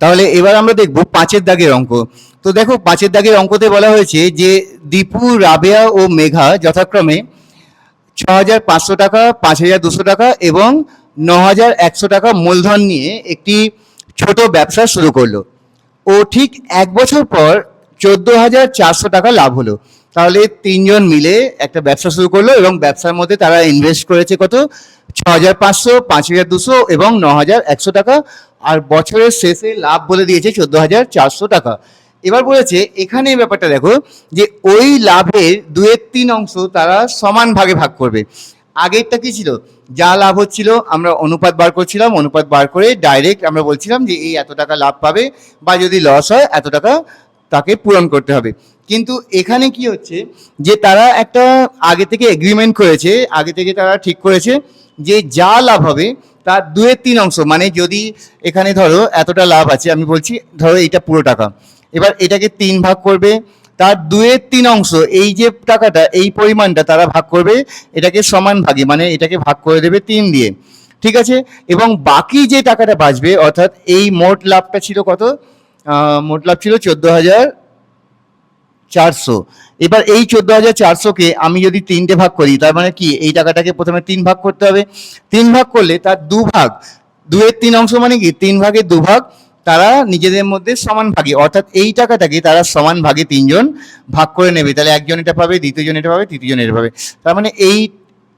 তাহলে এবার আমরা দেখব পাঁচের দাগের অঙ্ক। তো দেখো, পাঁচের দাগের অঙ্কতে বলা হয়েছে যে দীপু, রাবেয়া ও মেঘা যথাক্রমে ছ হাজার পাঁচশো টাকা পাঁচ হাজার দুশো টাকা এবং ন হাজার একশো টাকা মূলধন নিয়ে একটি ছোট ব্যবসা শুরু করল। ও ঠিক এক বছর পর চোদ্দ হাজার চারশো টাকা লাভ হলো। তাহলে তিনজন মিলে একটা ব্যবসা শুরু করল এবং ব্যবসার মধ্যে তারা ইনভেস্ট করেছে কত? ছ হাজার পাঁচশো, পাঁচ হাজার দুশো এবং ন হাজার একশো টাকা। আর বছরের শেষে লাভ বলে দিয়েছে চোদ্দ হাজার চারশো টাকা। এবার বলেছে, এখানে ব্যাপারটা দেখো যে ওই লাভের দুয়ের তিন অংশ তারা সমান ভাগে ভাগ করবে। আগেরটা কি ছিল? যা লাভ হচ্ছিল, আমরা অনুপাত বার করছিলাম, অনুপাত বার করে ডাইরেক্ট আমরা বলছিলাম যে এই এত টাকা লাভ পাবে বা যদি লস হয়, এত টাকা তাকে পূরণ করতে হবে। কিন্তু এখানে কি হচ্ছে যে তারা একটা আগে থেকে এগ্রিমেন্ট করেছে, আগে থেকে তারা ঠিক করেছে যে যা লাভ হবে তার দুয়ের তিন অংশ মানে যদি এখানে ধরো এতটা লাভ আছে, আমি বলছি ধরো এটা পুরো টাকা। এবার এটাকে তিন ভাগ করবে, তার দুয়ের তিন অংশ, এই যে টাকাটা, এই পরিমাণটা তারা ভাগ করবে, এটাকে সমান ভাগে মানে এটাকে ভাগ করে দেবে তিন দিয়ে। ঠিক আছে? এবং বাকি যে টাকাটা বাঁচবে, অর্থাৎ এই মোট লাভটা ছিল কত? মোট লাভ ছিল চোদ্দ হাজার চারশো। এবার এই চোদ্দ হাজার চারশোকে আমি যদি তিনটে ভাগ করি, তার মানে কি? এই টাকাটাকে প্রথমে তিন ভাগ করতে হবে। তিন ভাগ করলে তার দু ভাগ দুয়ের তিন অংশ মানে কি? তিন ভাগের দু ভাগ তারা নিজেদের মধ্যে সমান ভাগে, অর্থাৎ এই টাকাটাকে তারা সমান ভাগে তিনজন ভাগ করে নেবে। তাহলে একজন এটা পাবে, দ্বিতীয়জন এটা পাবে, তৃতীয়জন এটা পাবে। তার মানে এই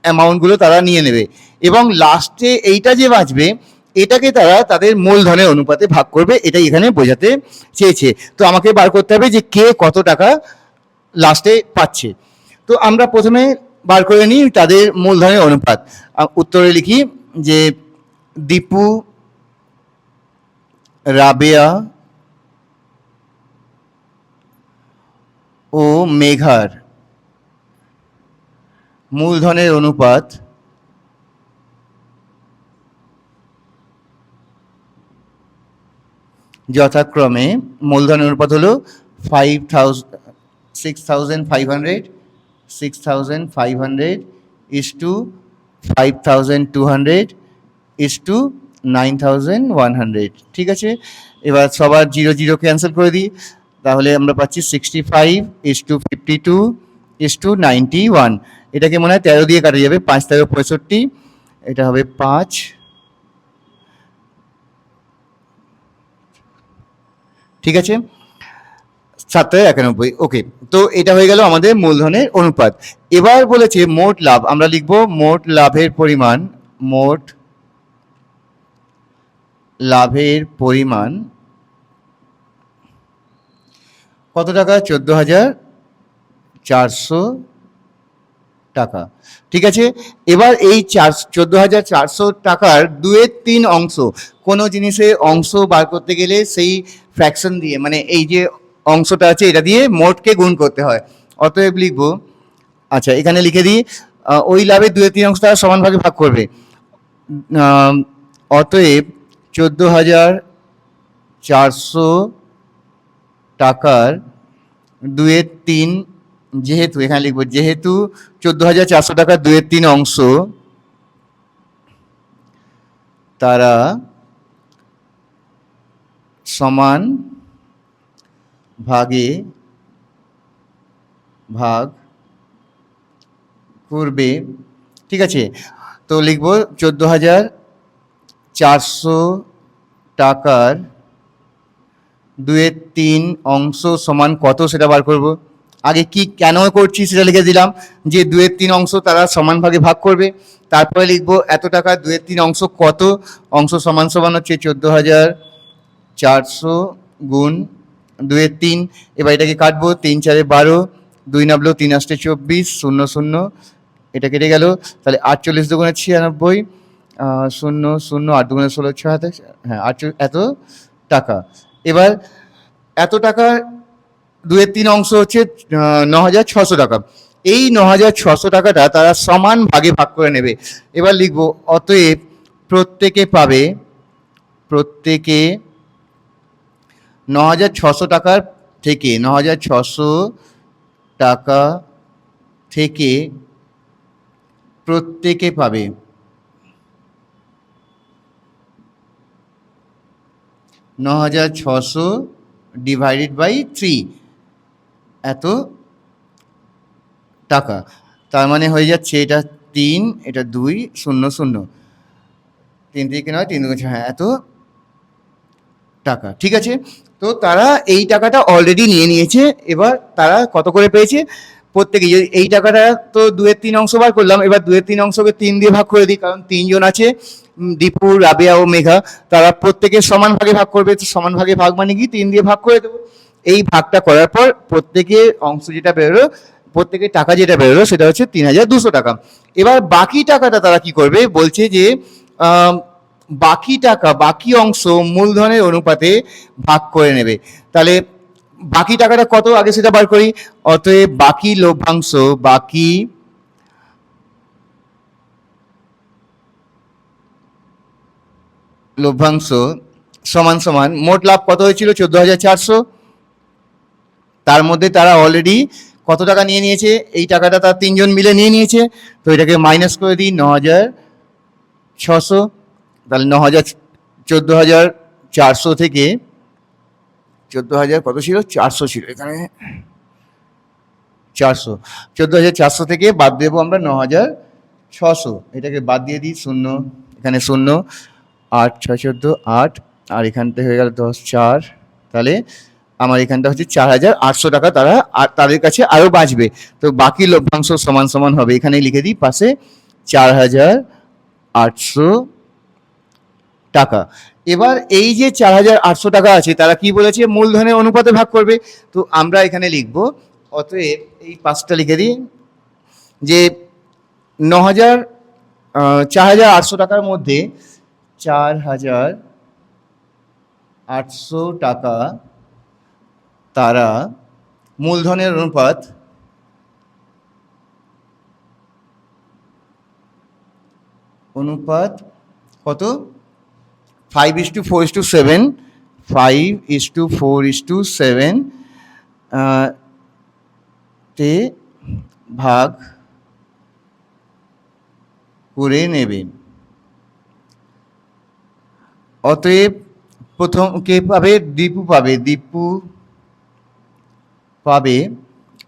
অ্যামাউন্টগুলো তারা নিয়ে নেবে। এবং লাস্টে এইটা যে বাঁচবে এটাকে তারা তাদের মূলধনের অনুপাতে ভাগ করবে, এটাই এখানে বোঝাতে চেয়েছে। তো আমাকে বার করতে হবে যে কে কত টাকা লাস্টে পাচ্ছে। তো আমরা প্রথমে বার করে নিই তাদের মূলধনের অনুপাত। উত্তরে লিখি যে দীপু, রাবেয়া ও মেঘার মূলধনের অনুপাত যথাক্রমে মূলধনের অনুপাত হলো five thousand six thousand five hundred six thousand five hundred is to five thousand two hundred is to nine thousand one hundred ঠিক আছে? এবার সবার জিরো জিরো ক্যান্সেল করে দিই। তাহলে আমরা পাচ্ছি sixty five is to fifty two is to ninety one এটাকে মনে হয় তেরো দিয়ে কাটা যাবে, পাঁচ তেরো পঁয়ষট্টি, এটা হবে পাঁচ। ঠিক আছে? সাতটায় একানব্বই ওকে তো এটা হয়ে গেল আমাদের মূলধনের অনুপাত। এবার বলেছে মোট লাভ, আমরা লিখব মোট লাভের পরিমাণ, মোট লাভের পরিমাণ কত টাকা? চোদ্দ হাজার চারশো টাকা। ঠিক আছে? এবার এই চার চোদ্দ হাজার চারশো টাকার দুয়ের তিন অংশ, কোনো জিনিসের অংশ বার করতে গেলে সেই ফ্র্যাকশন দিয়ে মানে এই যে অংশটা আছে, এটা দিয়ে মোটকে গুণ করতে হয়। অতএব লিখব আচ্ছা এখানে লিখে দিই ওই লাভের দুয়ে তিন অংশ তারা ভাগ করবে। অতএব চোদ্দ হাজার চারশো টাকার দুয়ের তিন যেহেতু, এখানে লিখব, যেহেতু চোদ্দ হাজার চারশো টাকার দুয়ের তিন অংশ, তারা সমান ভাগে ভাগ করবে। ঠিক আছে, তো লিখব চোদ্দ হাজার চারশো টাকার দুয়ের তিন অংশ সমান কত সেটা বার করব? আগে কি কেন করছি সেটা লিখে দিলাম। যে দুয়ের তিন অংশ তারা সমান ভাগে ভাগ করবে। তারপরে লিখব এত টাকা দুয়ের তিন অংশ কত? অংশ সমান সমান হচ্ছে চোদ্দ হাজার চারশো গুণ দুয়ের তিন। এবার এটাকে কাটবো, তিন চারে বারো, দুই নাবলো, তিন আসতে চব্বিশ, শূন্য শূন্য, এটা কেটে গেল। তাহলে আটচল্লিশ দুগুণে ছিয়ানব্বই শূন্য শূন্য, আট দুগুণে ষোলো, ছয় হাতে হ্যাঁ আটচল্লিশ, এত টাকা। এবার এত টাকা দুয়ের তিন অংশ হচ্ছে ন হাজার ছশো টাকা। এই ন হাজার ছশো টাকাটা তারা সমান ভাগে ভাগ করে নেবে। এবার লিখব, অতএব প্রত্যেকে পাবে, প্রত্যেকে ন হাজার ছশো টাকার থেকে ন হাজার ছশো টাকা থেকে প্রত্যেকে পাবে। ন হাজার ছশো ডিভাইডেড বাই থ্রি এত টাকা। তার মানে হয়ে যাচ্ছে এটা তিন এটা দুই শূন্য শূন্য। তিন থেকে নয় তিন ছয়, হ্যাঁ এত টাকা। ঠিক আছে? তো তারা এই টাকাটা অলরেডি নিয়ে নিয়েছে। এবার তারা কত করে পেয়েছে? প্রত্যেকে এই টাকাটা তো দুয়ের তিন অংশ বার করলাম। এবার দুয়ের তিন অংশকে তিন দিয়ে ভাগ করে দিই কারণ তিনজন আছে দীপু রাবেয়া ও মেঘা। তারা প্রত্যেকে সমান ভাগে ভাগ করবে। তো সমান ভাগে ভাগ মানে কি? তিন দিয়ে ভাগ করে দেবো। এই ভাগটা করার পর প্রত্যেকের অংশ যেটা বেরোলো, প্রত্যেকের টাকা যেটা বেরোলো সেটা হচ্ছে তিন হাজার দুশো টাকা। এবার বাকি টাকাটা তারা কি করবে? বলছে যে বাকি টাকা, বাকি অংশ মূলধনের অনুপাতে ভাগ করে নেবে। তাহলে বাকি টাকাটা কত? আগে সেটা বার করি। অতএব বাকি লভ্যাংশ বাকি লভ্যাংশ সমান সমান মোট লাভ কত হয়েছিল? চোদ্দ হাজার চারশো। তার মধ্যে তারা অলরেডি কত টাকা নিয়ে নিয়েছে? এই টাকাটা তার তিনজন মিলে নিয়ে নিয়েছে। তো এটাকে মাইনাস করে দিই ন হাজার ছশো, তাহলে ন হাজার চোদ্দ হাজার চারশো থেকে চোদ্দ হাজার কত ছিল? চারশো ছিল। এখানে চারশো। চোদ্দ হাজার চারশো থেকে বাদ দেবো আমরা ন হাজার ছশো। এটাকে বাদ দিয়ে দিই শূন্য। এখানে শূন্য, আট, ছয়, চোদ্দ, আট, আর এখানটা হয়ে গেল দশ, চার। তাহলে আমার এখানটা হচ্ছে চার হাজার আটশো টাকা তারা তাদের কাছে আরও বাঁচবে। তো বাকি লভ্যাংশ সমান সমান হবে। এখানে লিখে দিই, পাশে চার হাজার আটশো টাকা। এবার এই যে চার হাজার আটশো টাকা আছে, তারা কি বলেছে? মূলধনের অনুপাতে ভাগ করবে। তো আমরা এখানে লিখব, অতএব এই পাঁচটা লিখে দিই, যে ন হাজার চার হাজার আটশো টাকার মধ্যে চার হাজার আটশো টাকা তারা মূলধনের অনুপাত অনুপাত কত? Five is to four is to seven five is to four is to seven তে ভাগ করে নেবে। অতএব প্রথম কে পাবে? দীপু পাবে। দীপু পাবে।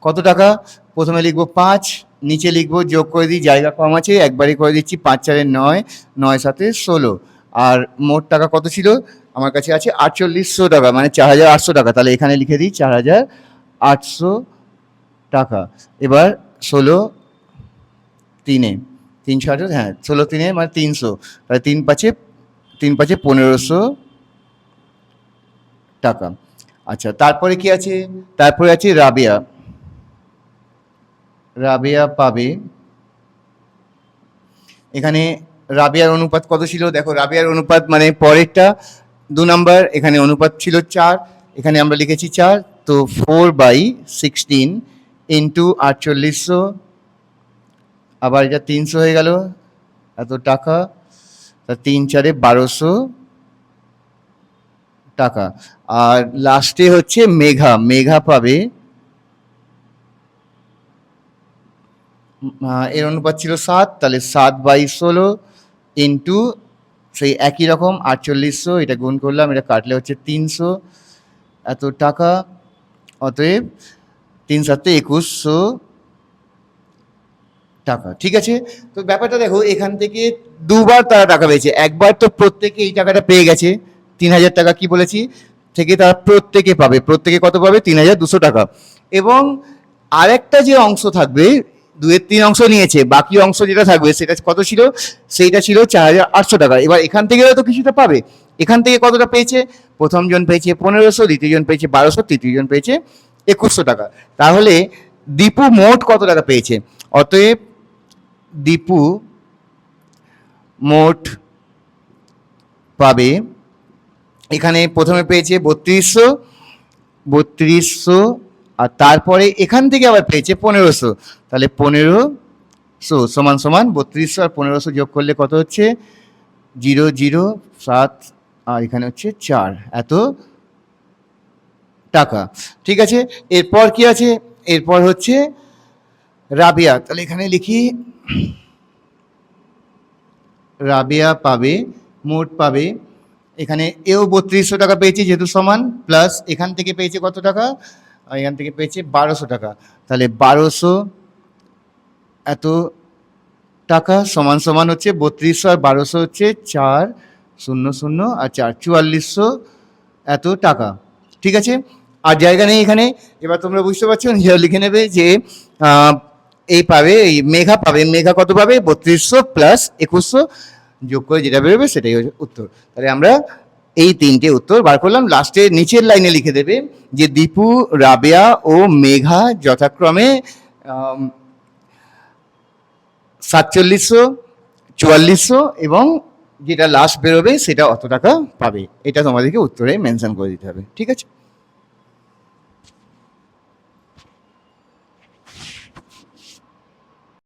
কত টাকা? প্রথমে লিখব পাঁচ, নিচে লিখব যোগ করে দিই, জায়গা কম আছে একবারই করে দিচ্ছি পাঁচ চারের নয় নয় সাথে ষোলো। আর মোট টাকা কত ছিল? আমার কাছে আছে আটচল্লিশশো টাকা মানে চার হাজার আটশো টাকা। তাহলে এখানে লিখে দিই চার হাজার আটশো টাকা। এবার ষোলো তিনে তিনশো আঠারো হ্যাঁ ষোলো তিনে মানে তিনশো। তাহলে তিন পাঁচে তিন পাঁচে পনেরোশো টাকা। আচ্ছা তারপরে কি আছে? তারপরে আছে রাবেয়া। রাবেয়া পাবে। এখানে রাবেয়ার অনুপাত কত ছিল? দেখো, রাবিয়ার অনুপাত মানে পরেরটা, দু নম্বর, এখানে অনুপাত ছিল চার, এখানে আমরা লিখেছি চার, তো ফোর বাই সিক্সটিন ইন্টু আটচল্লিশশো, আবার এটা তিনশো হয়ে গেল, এত টাকা, তা তিন চারে বারোশো টাকা। আর লাস্টে হচ্ছে মেঘা। মেঘা পাবে। এর অনুপাত ছিল সাত। তাহলে সাত বাই ষোলো ইন্টু সেই একই রকম আটচল্লিশশো। এটা গুণ করলাম। এটা কাটলে হচ্ছে তিনশো। এত টাকা। অতএব তিন সাতে একুশশো টাকা। ঠিক আছে? তো ব্যাপারটা দেখো, এখান থেকে দুবার তারা টাকা পেয়েছে। একবার তো প্রত্যেকে এই টাকাটা পেয়ে গেছে। তিন হাজার টাকা কি বলেছি? থেকে তারা প্রত্যেকে পাবে। প্রত্যেকে কত পাবে? তিন হাজার দুশো টাকা। এবং আরেকটা যে অংশ থাকবে, দুয়ের তিন অংশ নিয়েছে, বাকি অংশ যেটা থাকবে, সেটা কত ছিল? সেইটা ছিল চার হাজার আটশো টাকা। এবার এখান থেকে তো কিছুটা পাবে। এখান থেকে কতটা পেয়েছে? প্রথম জন পেয়েছে পনেরোশো দ্বিতীয় জন পেয়েছে বারোশো তৃতীয় জন পেয়েছে একুশশো টাকা। তাহলে দীপু মোট কত টাকা পেয়েছে? অতএব দীপু মোট পাবে এখানে প্রথমে পেয়েছে বত্রিশশো বত্রিশশো, আর তারপরে এখান থেকে আবার পেয়েছে পনেরোশো। তাহলে পনেরোশো সমান সমান বত্রিশশো আর পনেরোশো যোগ করলে কত হচ্ছে? জিরো জিরো, সাত, আর এখানে হচ্ছে চার। এত টাকা। ঠিক আছে? এরপর কি আছে? এরপর হচ্ছে রাবিয়া। তাহলে এখানে লিখি, রাবিয়া পাবে, মোট পাবে এখানে এও বত্রিশশো টাকা পেয়েছে, যেহেতু সমান প্লাস এখান থেকে পেয়েছে কত টাকা? এখান থেকে পেয়েছে বারোশো টাকা। তাহলে বারোশো এত টাকা সমান সমান হচ্ছে বত্রিশশো আর বারোশো হচ্ছে চার শূন্য শূন্য আর চার চুয়াল্লিশশো এত টাকা। ঠিক আছে? আর জায়গা নেই এখানে। এবার তোমরা বুঝতে পারছ লিখে নেবে যে এই পাবে, এই মেঘা পাবে। মেঘা কত পাবে? বত্রিশশো প্লাস একুশশো। যোগ করে যেটা বেরোবে সেটাই হচ্ছে উত্তর। তাহলে আমরা এই তিনটে উত্তর বার করলাম। লাস্টে নিচের লাইনে লিখে দেবে যে, দীপু, রাবেয়া ও মেঘা যথাক্রমে সাতচল্লিশশো, চুয়াল্লিশশো এবং যেটা লাস্ট বেরোবে সেটা অত টাকা পাবে। এটা তোমাদেরকে উত্তরে মেনশন করে দিতে হবে। ঠিক আছে?